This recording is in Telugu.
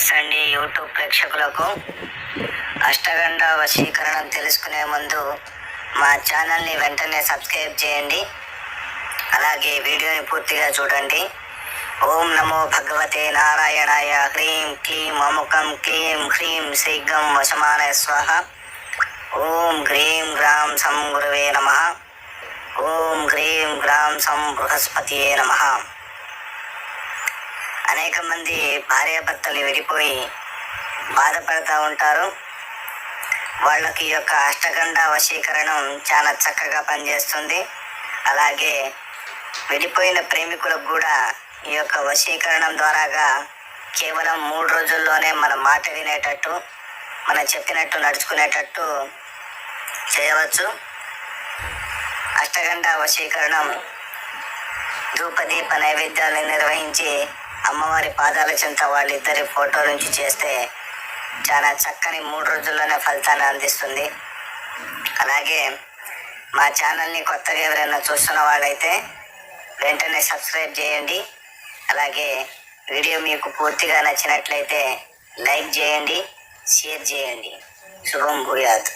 నమస్తండి యూట్యూబ్ ప్రేక్షకులకు. అష్టగండ వశీకరణం తెలుసుకునే ముందు మా ఛానల్ని వెంటనే సబ్స్క్రైబ్ చేయండి. అలాగే వీడియోని పూర్తిగా చూడండి. ఓం నమో భగవతే నారాయణాయ. హ్రీం క్లీం అముకం క్లీం హ్రీం శ్రీగం వశమానయ స్వాహ. ఓం హ్రీం గ్రాం సం గురువే నమ. ఓం హ్రీం గ్రాం సం బృహస్పతియే నమః. అనేక మంది భార్యాభర్తలు విడిపోయి బాధపడుతూ ఉంటారు. వాళ్ళకి ఈ యొక్క అష్టగంధ వశీకరణం చాలా చక్కగా పనిచేస్తుంది. అలాగే విడిపోయిన ప్రేమికులకు కూడా ఈ యొక్క వశీకరణం ద్వారాగా కేవలం మూడు రోజుల్లోనే మన మాట వినేటట్టు మనం చెప్పినట్టు నడుచుకునేటట్టు చేయవచ్చు. అష్టగంధ వశీకరణం ధూపదీప నైవేద్యాలను నిర్వహించి అమ్మవారి పాదాల చెంత వాళ్ళిద్దరి ఫోటో నుంచి చేస్తే చాలా చక్కని మూడు రోజుల్లోనే ఫలితాన్ని అందిస్తుంది. అలాగే మా ఛానల్ని కొత్తగా ఎవరైనా చూస్తున్న వాళ్ళైతే వెంటనే సబ్స్క్రైబ్ చేయండి. అలాగే వీడియో మీకు పూర్తిగా నచ్చినట్లయితే లైక్ చేయండి షేర్ చేయండి. శుభం భూయాత్.